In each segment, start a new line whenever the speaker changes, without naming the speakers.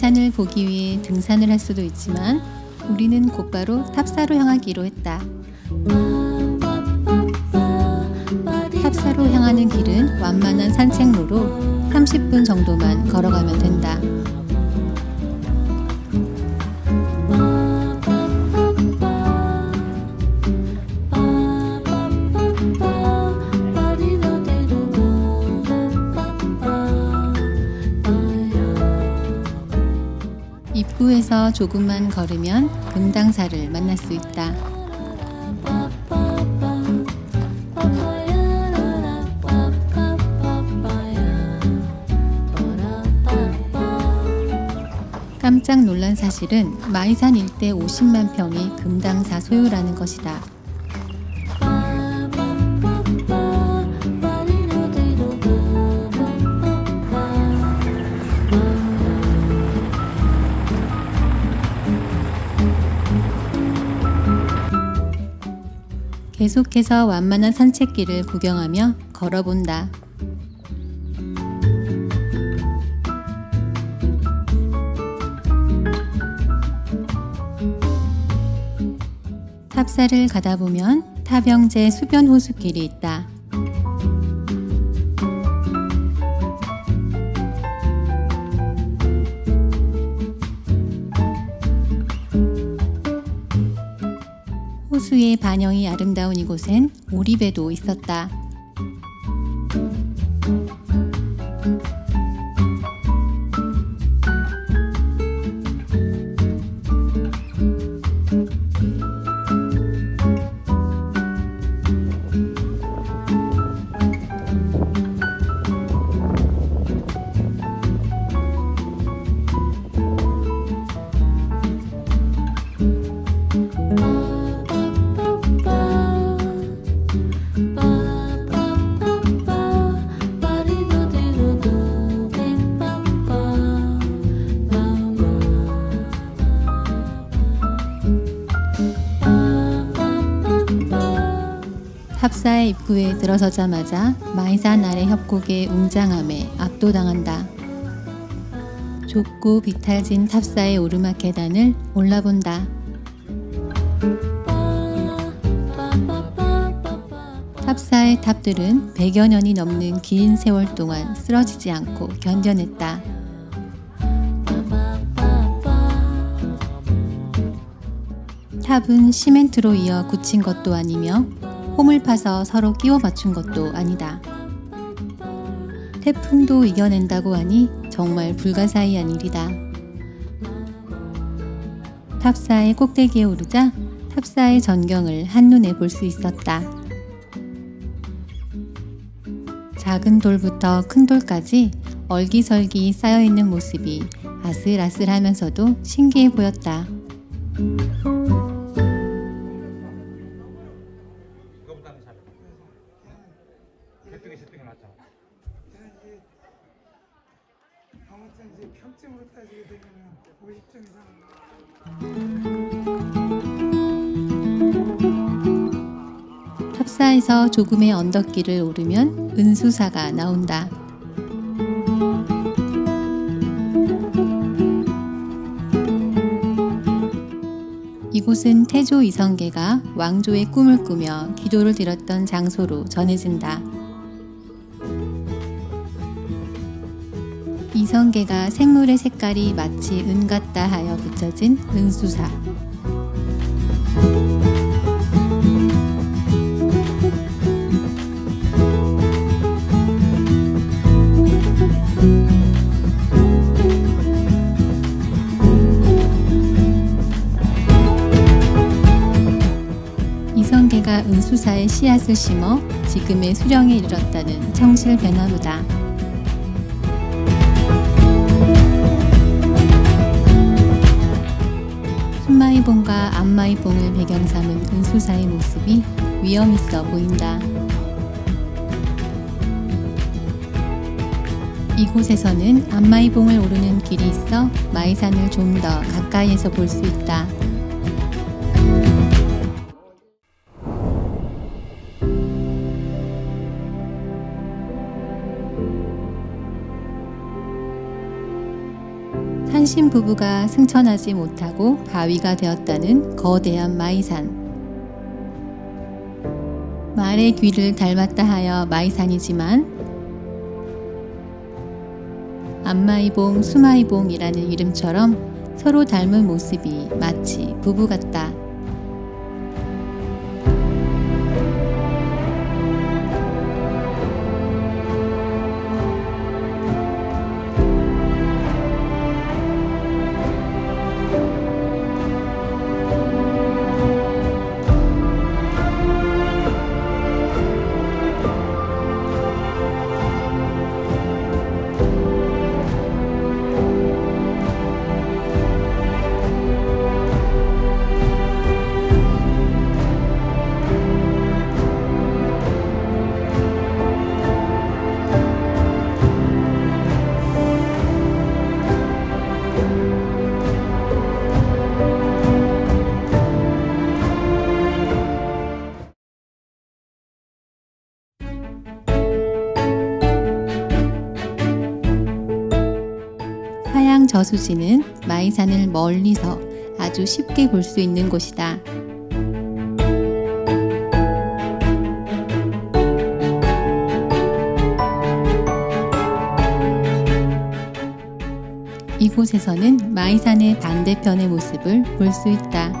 탑산을 보기 위해 등산을 할 수도 있지만 우리는 곧바로 탑사로 향하기로 했다. 탑사로 향하는 길은 완만한 산책로로 30분 정도만 걸어가면 된다. 조금만 걸으면 금당사를 만날 수 있다. 깜짝 놀란 사실은 마이산 일대 50만 평이 금당사 소유라는 것이다. 계속해서 완만한 산책길을 구경하며 걸어본다. 탑사를 가다 보면 타병제 수변 호수길이 있다. 호수의 반영이 아름다운 이곳엔 오리배도 있었다. 탑사의 입구에 들어서자마자 마이산 아래 협곡의 웅장함에 압도당한다. 좁고 비탈진 탑사의 오르막 계단을 올라본다. 탑사의 탑들은 100여 년이 넘는 긴 세월 동안 쓰러지지 않고 견뎌냈다. 탑은 시멘트로 이어 굳힌 것도 아니며 홈을 파서 서로 끼워 맞춘 것도 아니다. 태풍도 이겨낸다고 하니 정말 불가사의한 일이다. 탑사의 꼭대기에 오르자 탑사의 전경을 한눈에 볼 수 있었다. 작은 돌부터 큰 돌까지 얼기설기 쌓여 있는 모습이 아슬아슬하면서도 신기해 보였다. 탑사에서 조금의 언덕길을 오르면 은수사가 나온다. 이곳은 태조 이성계가 왕조의 꿈을 꾸며 기도를 드렸던 장소로 전해진다. 이성계가 생물의 색깔이 마치 은 같다 하여 붙여진 은수사. 은수사에 씨앗을 심어 지금의 수령에 이르렀다는 청실변화무다. 순마이봉과 안마이봉을 배경 삼은 은수사의 모습이 위험 있어 보인다. 이곳에서는 안마이봉을 오르는 길이 있어 마이산을 좀 더 가까이에서 볼 수 있다. 혼신 부부가 승천하지 못하고 바위가 되었다는 거대한 마이산. 말의 귀를 닮았다 하여 마이산이지만 안마이봉, 수마이봉이라는 이름처럼 서로 닮은 모습이 마치 부부 같다. 사양 저수지는 마이산을 멀리서 아주 쉽게 볼 수 있는 곳이다. 이곳에서는 마이산의 반대편의 모습을 볼 수 있다.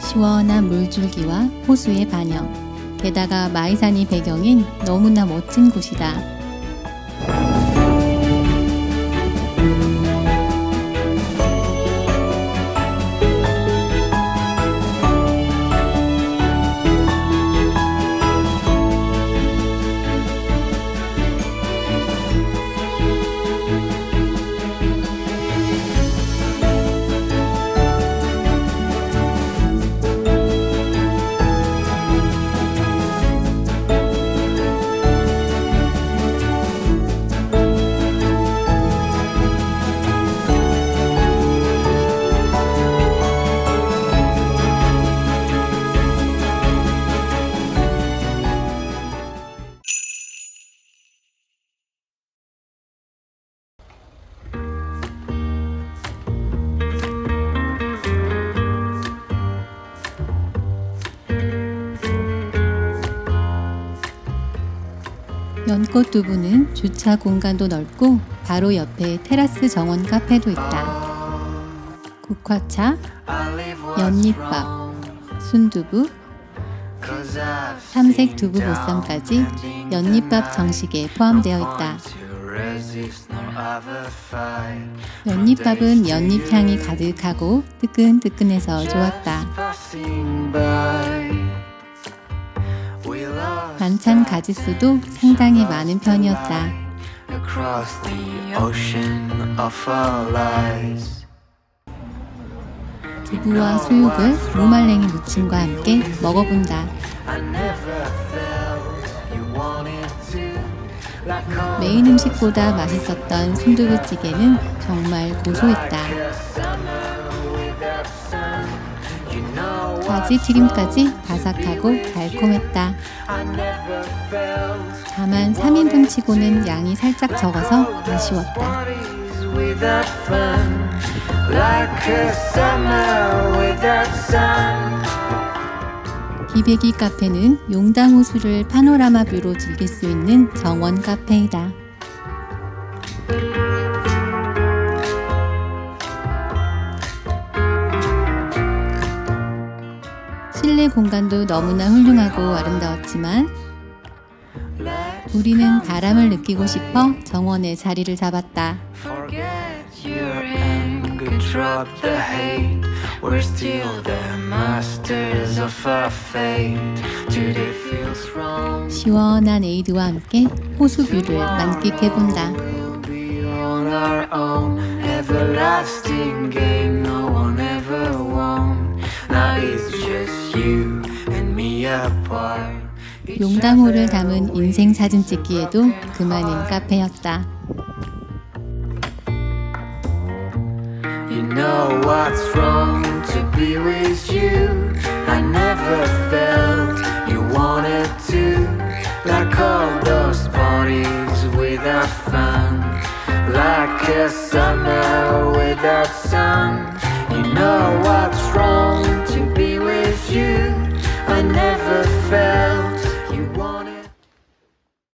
시원한 물줄기와 호수의 반영, 게다가 마이산이 배경인 너무나 멋진 곳이다. 연꽃 두부는 주차 공간도 넓고 바로 옆에 테라스 정원 카페도 있다. 국화차, 연잎밥, 순두부, 삼색 두부 보쌈까지 연잎밥 정식에 포함되어 있다. 연잎밥은 연잎 향이 가득하고 뜨끈뜨끈해서 좋았다. 반찬 가지수도 상당히 많은 편이었다.
Across the ocean of our lives.
두부와 수육을 무말랭이 무침과 함께 먹어본다. 메인 음식보다 맛있었던 순두부찌개는 정말 고소했다. 가지 튀김까지 바삭하고 달콤했다. 다만 3인분 치고는 양이 살짝 적어서 아쉬웠다. 기백이 카페는 용담 호수를 파노라마 뷰로 즐길 수 있는 정원 카페이다. 공간도 너무나 훌륭하고 아름다웠지만 우리는 바람을 느끼고 싶어 정원에 자리를 잡았다. 시원한 에이드와 함께 호수 뷰를 만끽해 본다. 용담호를 담은 인생 사진 찍기에도 그만인 카페였다.
You know what's wrong to be with you. I never felt you wanted to. Like all those parties without fun. Like a